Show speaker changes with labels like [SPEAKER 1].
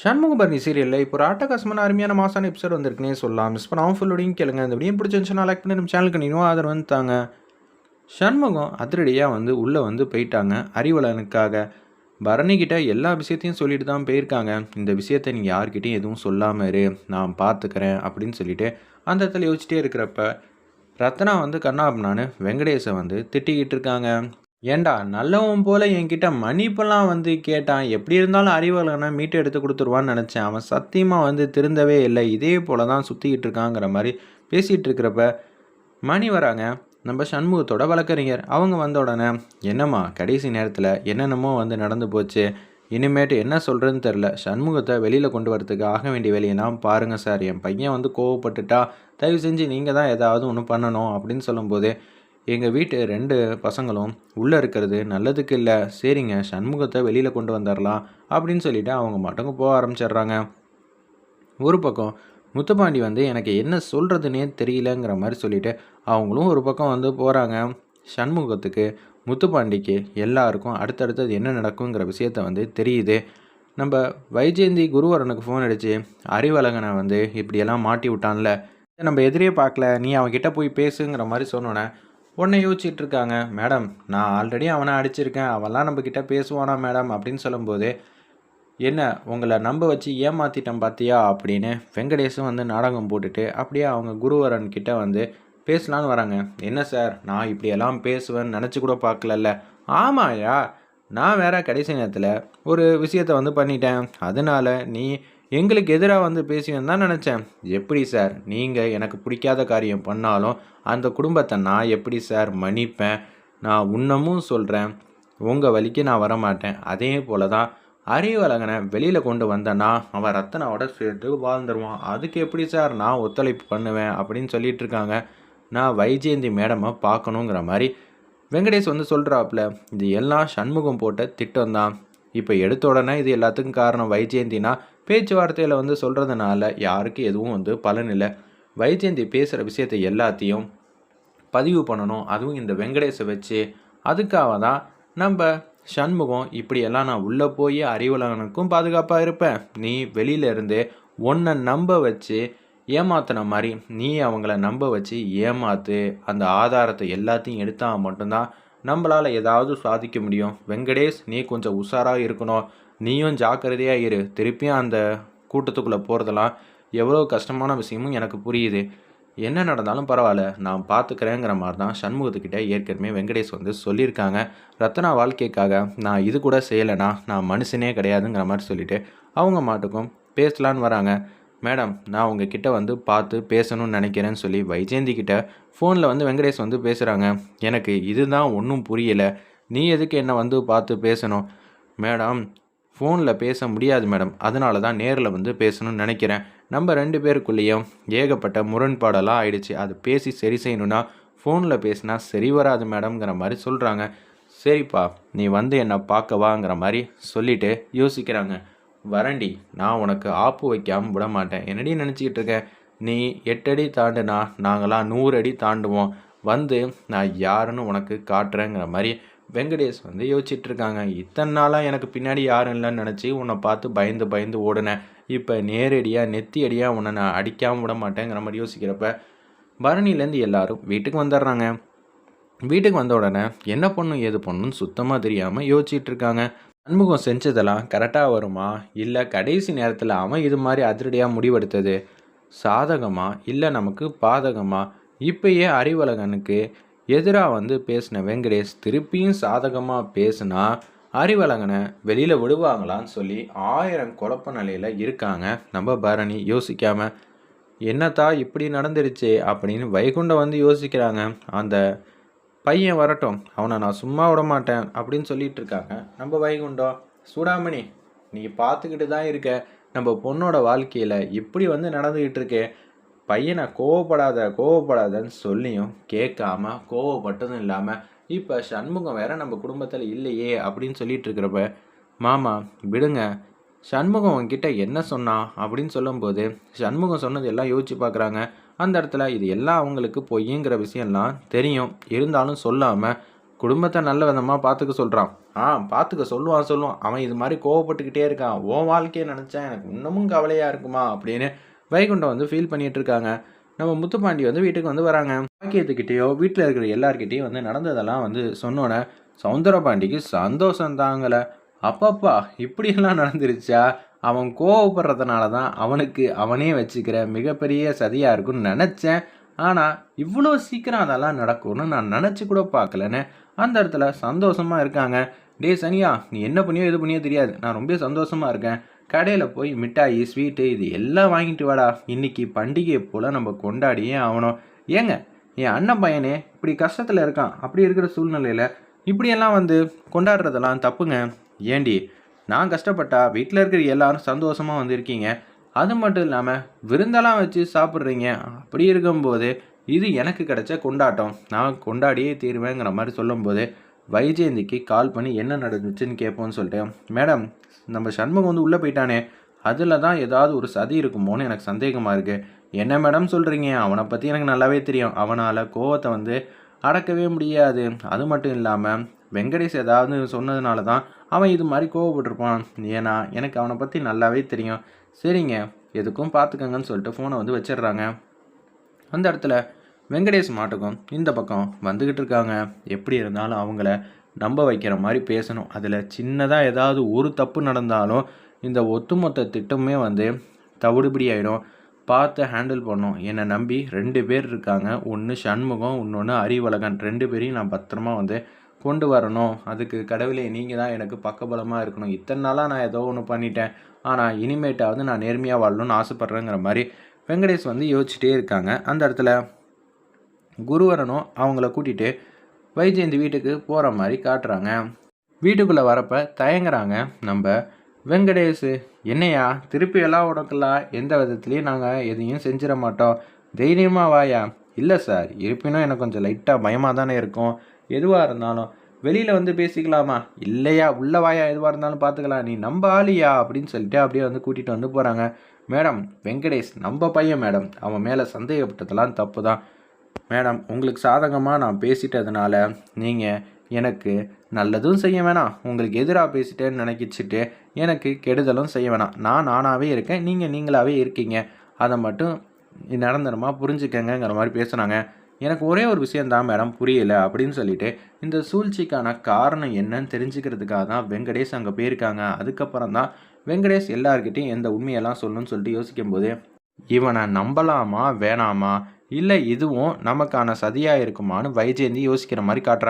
[SPEAKER 1] சண்முகபரணி சீரியலில் இப்போ ஒரு ஆட்டகாசமான அருமையான மாசான எபிசோட் வந்திருக்குனே சொல்லலாம். மிஸ் பண்ணாமல் ஃபுல்லோடையும் கேளுங்க. இந்த வீடியோ பிடிச்சிருந்துச்சுன்னா லைக் பண்ணி நம்ம சேனலுக்கு நீங்களும் ஆதரவு வந்துட்டாங்க. சண்முகம் அதிரடியாக வந்து உள்ளே வந்து போயிட்டாங்க. அறிவலனுக்காக. பரணிக்கிட்ட எல்லா விஷயத்தையும் சொல்லிட்டு தான் போயிருக்காங்க. இந்த விஷயத்தை நீங்கள் யார்கிட்டையும் எதுவும் சொல்லாமல் இரு நான் பார்த்துக்கிறேன் அப்படின்னு சொல்லிட்டு அந்த இடத்துல யோசிச்சிட்டே இருக்கிறப்ப ரத்னா வந்து கண்ணாப்னான்னு வெங்கடேஷை வந்து திட்டிக்கிட்டு இருக்காங்க. ஏண்டா நல்லவன் போல என்கிட்ட மன்னிப்பெல்லாம் வந்து கேட்டான். எப்படி இருந்தாலும் அறிவாளனை மீட்டு எடுத்து கொடுத்துருவான்னு நினச்சேன். அவன் சத்தியமாக வந்து திருந்தவே இல்லை. இதே போல தான் சுற்றிக்கிட்டு இருக்காங்கிற மாதிரி பேசிகிட்டு இருக்கிறப்ப மணி வராங்க. நம்ம சண்முகத்தோட வழக்கறிஞர். அவங்க வந்த உடனே என்னம்மா கடைசி நேரத்தில் என்னென்னமோ வந்து நடந்து போச்சு. இனிமேட்டு என்ன சொல்கிறதுன்னு தெரில சண்முகத்தை வெளியில் கொண்டு வரதுக்கு ஆக வேண்டிய வேலையெல்லாம் பாருங்கள் சார். என் பையன் வந்து கோவப்பட்டுட்டா தயவு செஞ்சு நீங்கள் தான் ஏதாவது ஒன்று பண்ணணும் அப்படின்னு சொல்லும்போது எங்கள் வீட்டு ரெண்டு பசங்களும் உள்ளே இருக்கிறது நல்லதுக்கு இல்லை சரிங்க சண்முகத்தை வெளியில் கொண்டு வந்துடலாம் அப்படின்னு சொல்லிட்டு அவங்க மட்டும் போக ஆரம்பிச்சிடுறாங்க. ஒரு பக்கம் முத்துப்பாண்டி வந்து எனக்கு என்ன சொல்கிறதுனே தெரியலங்கிற மாதிரி சொல்லிவிட்டு அவங்களும் ஒரு பக்கம் வந்து போகிறாங்க சண்முகத்துக்கு முத்துப்பாண்டிக்கு எல்லாருக்கும் அடுத்தடுத்தது என்ன நடக்குங்கிற விஷயத்த வந்து தெரியுது. நம்ம வைஜெயந்தி குருவரனுக்கு ஃபோன் அடித்து அறிவழகனை வந்து இப்படியெல்லாம் மாட்டி விட்டான்ல நம்ம எதிரியே பார்க்கல நீ அவன்கிட்ட போய் பேசுங்கிற மாதிரி சொன்னோன்னே உடனே யோசிச்சுட்டு இருக்காங்க. மேடம் நான் ஆல்ரெடி அவனை அடிச்சிருக்கேன். அவன்லாம் நம்மக்கிட்ட பேசுவானா மேடம்? அப்படின்னு சொல்லும்போது என்ன உங்களை நம்ப வச்சு ஏமாற்றிட்டேன் பார்த்தியா அப்படின்னு வெங்கடேஷும் வந்து நாடகம் போட்டுட்டு அப்படியே அவங்க குருவரன் கிட்ட வந்து பேசலான்னு வராங்க. என்ன சார் நான் இப்படியெல்லாம் பேசுவேன்னு நினச்சி கூட பார்க்கலல்ல. ஆமாயா நான் வேற கடைசி நேரத்தில் ஒரு விஷயத்தை வந்து பண்ணிட்டேன். அதனால நீ எங்களுக்கு எதிராக வந்து பேசுவேன்னு தான் நினச்சேன். எப்படி சார்? நீங்கள் எனக்கு பிடிக்காத காரியம் பண்ணாலும் அந்த குடும்பத்தை நான் எப்படி சார் மன்னிப்பேன்? நான் உன்னமும் சொல்கிறேன் உங்கள் வழிக்கு நான் வரமாட்டேன். அதே போல தான் அறிவழகனை வெளியில் கொண்டு வந்தேன்னா அவன் ரத்தனாவோட சேர்த்து வாழ்ந்துருவான். அதுக்கு எப்படி சார் நான் ஒத்துழைப்பு பண்ணுவேன் அப்படின்னு சொல்லிட்டு இருக்காங்க. நான் வைஜெயந்தி மேடமை பார்க்கணுங்கிற மாதிரி வெங்கடேஷ் வந்து சொல்கிறாப்புல இது எல்லாம் சண்முகம் போட்ட திட்டம் தான் இப்போ எடுத்த உடனே இது எல்லாத்துக்கும் காரணம் வைஜெயந்தினா பேச்சுவார்த்தையில் வந்து சொல்கிறதுனால யாருக்கு எதுவும் வந்து பலன் இல்லை. வைஜெயந்தி பேசுகிற விஷயத்தை எல்லாத்தையும் பதிவு பண்ணணும். அதுவும் இந்த வெங்கடேஷை வச்சு. அதுக்காக தான் நம்ம சண்முகம் இப்படியெல்லாம் நான் உள்ளே போய் அறிவுலகனுக்கும் பாதுகாப்பாக இருப்பேன். நீ வெளியில இருந்து நம்ப வச்சு ஏமாத்தின மாதிரி நீ அவங்கள நம்ப வச்சு ஏமாத்து அந்த ஆதாரத்தை எல்லாத்தையும் எடுத்தால் மட்டும்தான் நம்மளால் ஏதாவது சாதிக்க முடியும். வெங்கடேஷ் நீ கொஞ்சம் உஷாராக இருக்கணும். நீயும் ஜாக்கிரதையாக இரு. திருப்பியும் அந்த கூட்டத்துக்குள்ளே போகிறதெல்லாம் எவ்வளோ கஷ்டமான விஷயமும் எனக்கு புரியுது. என்ன நடந்தாலும் பரவாயில்ல. நான் பார்த்துக்கிறேங்கிற மாதிரி தான் சண்முகத்துக்கிட்ட ஏற்கனவே வெங்கடேஷ் வந்து சொல்லியிருக்காங்க. ரத்னா வாழ்க்கைக்காக நான் இது கூட செய்யலைனா நான் மனுஷனே கிடையாதுங்கிற மாதிரி சொல்லிவிட்டு அவங்க மாட்டுக்கும் பேசலான்னு வராங்க. மேடம் நான் உங்ககிட்ட வந்து பார்த்து பேசணும்னு நினைக்கிறேன்னு சொல்லி வைஜெயந்தி கிட்ட ஃபோனில் வந்து வெங்கடேஷ் வந்து பேசுகிறாங்க எனக்கு இதுதான் ஒன்றும் புரியலை. நீ எதுக்கு என்னை வந்து பார்த்து பேசணும்? மேடம் ஃபோனில் பேச முடியாது மேடம். அதனால தான் நேரில் வந்து பேசணும்னு நினைக்கிறேன். நம்ம ரெண்டு பேருக்குள்ளேயும் ஏகப்பட்ட முரண்பாடெல்லாம் ஆயிடுச்சு. அது பேசி சரி செய்யணும்னா ஃபோனில் பேசினா சரி வராது மேடம்ங்கிற மாதிரி சொல்கிறாங்க சரிப்பா நீ வந்து என்னை பார்க்கவாங்கிற மாதிரி சொல்லிவிட்டு யோசிக்கிறாங்க. வரண்டி நான் உனக்கு ஆப்பு வைக்காமல் விட மாட்டேன். என்னடி நினச்சிக்கிட்டு இருக்கேன் நீ எட்டடி தாண்டுனா நாங்களாம் நூறு அடி தாண்டுவோம். வந்து நான் யாருன்னு உனக்கு காட்டுறேங்கிற மாதிரி வெங்கடேஷ் வந்து யோசிச்சுட்டு இருக்காங்க இத்தனை நாளாக எனக்கு பின்னாடி யாரும் இல்லைன்னு நினச்சி உன்னை பார்த்து பயந்து பயந்து ஓடினேன். இப்போ நேரடியாக நெத்தி அடியாக உன்னை நான் அடிக்காமல் விட மாட்டேங்கிற மாதிரி யோசிக்கிறப்ப பரணிலேருந்து எல்லாரும் வீட்டுக்கு வந்துடுறாங்க. வீட்டுக்கு வந்த உடனே என்ன பண்ணும் ஏது பண்ணுன்னு சுத்தமாக தெரியாமல் யோசிச்சுட்டு இருக்காங்க சண்முகம் செஞ்சதெல்லாம் கரெக்டாக வருமா? இல்லை கடைசி நேரத்தில் அவன் இது மாதிரி அதிரடியாக முடிவெடுத்தது சாதகமா? இல்லை நமக்கு பாதகமாக இப்பயே அறிவலகனுக்கு எதிராக வந்து பேசின வெங்கடேஷ் திருப்பியும் சாதகமாக பேசுனா அறிவழகனை வெளியில் விடுவாங்களான்னு சொல்லி ஆயிரம் குழப்ப நிலையில் இருக்காங்க. நம்ம பரணி யோசிக்காம என்னத்தா இப்படி நடந்துருச்சு? அப்படின்னு வைகுண்டம் வந்து யோசிக்கிறாங்க. அந்த பையன் வரட்டும் அவனை நான் சும்மா விட மாட்டேன் அப்படின்னு சொல்லிட்டு இருக்காங்க. நம்ம வைகுண்டம் சூடாமணி நீ பார்த்துக்கிட்டு தான் இருக்க. நம்ம பொண்ணோட வாழ்க்கையில் இப்படி வந்து நடந்துக்கிட்டு இருக்கே. பையனை கோவப்படாத கோவப்படாதன்னு சொல்லியும் கேட்காம கோவப்பட்டதும் இல்லாமல் இப்போ சண்முகம் வேற நம்ம குடும்பத்தில் இல்லையே அப்படின்னு சொல்லிட்டு இருக்கிறப்ப மாமா விடுங்க. சண்முகம் உங்ககிட்ட என்ன சொன்னா? அப்படின்னு சொல்லும்போது சண்முகம் சொன்னது எல்லாம் யோசிச்சு பார்க்குறாங்க. அந்த இடத்துல இது எல்லாம் அவங்களுக்கு பொய்யுங்கிற விஷயம்லாம் தெரியும். இருந்தாலும் சொல்லாமல் குடும்பத்தை நல்ல விதமாக பார்த்துக்க சொல்கிறான் ஆ பார்த்துக்க சொல்லுவான் சொல்லுவான். அவன் இது மாதிரி கோவப்பட்டுக்கிட்டே இருக்கான். உன் வாழ்க்கையை நினச்சா எனக்கு இன்னமும் கவலையாக இருக்குமா? அப்படின்னு வைகுண்டம் வந்து ஃபீல் பண்ணிட்டு இருக்காங்க நம்ம முத்துப்பாண்டி வந்து வீட்டுக்கு வந்து வராங்க. பாக்கியத்துக்கிட்டேயோ வீட்டில் இருக்கிற எல்லார்கிட்டேயும் வந்து நடந்ததெல்லாம் வந்து சொன்னோன்னே சவுந்தரபாண்டிக்கு சந்தோஷம் தாங்கலை. அப்பப்பா இப்படியெல்லாம் நடந்துருச்சா? அவன் கோவப்படுறதுனால தான் அவனுக்கு அவனே வச்சுக்கிற மிகப்பெரிய சதியாக இருக்குன்னு நினச்சேன். ஆனால் இவ்வளோ சீக்கிரம் அதெல்லாம் நடக்கும்னு நான் நினச்சி கூட பார்க்கலன்னு அந்த இடத்துல சந்தோஷமாக இருக்காங்க. டே சனியா நீ என்ன பண்ணியோ எது பண்ணியோ தெரியாது. நான் ரொம்ப சந்தோஷமாக இருக்கேன். கடையில் போய் மிட்டாயி ஸ்வீட்டு இது எல்லாம் வாங்கிட்டு வாடா. இன்னைக்கு பண்டிகையை போல் நம்ம கொண்டாடியே ஆகணும். ஏங்க என் அண்ணன் பையனே இப்படி கஷ்டத்தில் இருக்கான். அப்படி இருக்கிற சூழ்நிலையில் இப்படியெல்லாம் வந்து கொண்டாடுறதெல்லாம் தப்புங்க. ஏண்டி நான் கஷ்டப்பட்டா வீட்டில் இருக்கிற எல்லாரும் சந்தோஷமாக வந்திருக்கீங்க அது மட்டும் இல்லாமல் விருந்தெல்லாம் வச்சு சாப்பிட்றீங்க. அப்படி இருக்கும்போது இது எனக்கு கிடைச்ச கொண்டாட்டம். நான் கொண்டாடியே தீருவேங்கிற மாதிரி சொல்லும்போது வைஜெயந்திக்கு கால் பண்ணி என்ன நடந்துச்சுன்னு கேட்போம்னு சொல்லிட்டு மேடம் நம்ம சண்முகம் வந்து உள்ளே போயிட்டானே. அதில் தான் ஏதாவது ஒரு சதி இருக்குமோன்னு எனக்கு சந்தேகமாக இருக்குது என்ன மேடம் சொல்கிறீங்க அவனை பற்றி எனக்கு நல்லாவே தெரியும். அவனால் கோவத்தை வந்து அடக்கவே முடியாது. அது மட்டும் இல்லாமல் வெங்கடேஷ் ஏதாவது சொன்னதுனால தான் அவன் இது மாதிரி கோவப்பட்டிருப்பான். ஏன்னா எனக்கு அவனை பற்றி நல்லாவே தெரியும். சரிங்க எதுக்கும் பார்த்துக்கங்கன்னு சொல்லிட்டு ஃபோனை வந்து வச்சிடுறாங்க. அந்த இடத்துல வெங்கடேஷ் மாட்டுக்கும் இந்த பக்கம் வந்துக்கிட்டு இருக்காங்க. எப்படி இருந்தாலும் அவங்கள நம்ப வைக்கிற மாதிரி பேசணும். அதில் சின்னதாக ஏதாவது ஒரு தப்பு நடந்தாலும் இந்த ஒட்டுமொத்த திட்டமே வந்து தவிடுபடி ஆகிடும் பார்த்து ஹேண்டில் பண்ணோம். என்னை நம்பி ரெண்டு பேர் இருக்காங்க. ஒன்று சண்முகம் இன்னொன்று அறிவழகன். ரெண்டு பேரையும் நான் பத்திரமா வந்து கொண்டு வரணும். அதுக்கு கடவுளே நீங்கள் தான் எனக்கு பக்கபலமாக இருக்கணும். இத்தனை நாளாக நான் ஏதோ ஒன்று பண்ணிட்டேன். ஆனால் இனிமேட்டாவது நான் நேர்மையாக வாழணும்னு ஆசைப்பட்றேங்கிற மாதிரி வெங்கடேஷ் வந்து யோசிச்சுட்டே இருக்காங்க. அந்த இடத்துல குருவரனும் அவங்கள கூட்டிகிட்டு வைஜெயந்தி வீட்டுக்கு போகிற மாதிரி காட்டுறாங்க. வீட்டுக்குள்ளே வரப்ப தயங்குறாங்க. நம்ம வெங்கடேஷு என்னையா? திருப்பி எல்லாம் உனக்கெல்லாம் எந்த விதத்துலேயும் நாங்கள் எதையும் செஞ்சிட மாட்டோம். தைரியமாக வாயா? இல்லை சார். இருப்பினும் எனக்கு கொஞ்சம் லைட்டாக பயமாக தானே இருக்கும். எதுவாக இருந்தாலும் வெளியில் வந்து பேசிக்கலாமா? இல்லையா. உள்ள வாயா எதுவாக இருந்தாலும் பார்த்துக்கலாம் நீ நம்ம ஆளியா? அப்படின்னு சொல்லிட்டு அப்படியே வந்து கூட்டிகிட்டு வந்து போகிறாங்க மேடம் வெங்கடேஷ் நம்ம பையன் மேடம். அவன் மேலே சந்தேகப்பட்டதெல்லாம் தப்பு தான் மேடம் உங்களுக்கு சாதகமாக நான் பேசிட்டதுனால நீங்கள் எனக்கு நல்லதும் செய்ய வேணாம். உங்களுக்கு எதிராக பேசிட்டேன்னு நினைக்கிச்சிட்டு எனக்கு கெடுதலும் செய்ய வேணாம். நான் நானாகவே இருக்கேன் நீங்கள் நீங்களாகவே இருக்கீங்க. அதை மட்டும் நிரந்தரமாக புரிஞ்சுக்கங்கிற மாதிரி பேசுனாங்க. எனக்கு ஒரே ஒரு விஷயந்தான் மேடம் புரியலை அப்படின்னு சொல்லிட்டு இந்த சூழ்ச்சிக்கான காரணம் என்னன்னு தெரிஞ்சுக்கிறதுக்காக தான் வெங்கடேஷ் அங்கே போயிருக்காங்க. அதுக்கப்புறம் தான் வெங்கடேஷ் எல்லார்கிட்டையும் எந்த உண்மையெல்லாம் சொல்லணும்னு சொல்லிட்டு யோசிக்கும்போது இவனை நம்பலாமா வேணாமா இல்லை இதுவும் நமக்கான சதியாக இருக்குமான்னு வைஜெயந்தி யோசிக்கிற மாதிரி காட்டுறாங்க.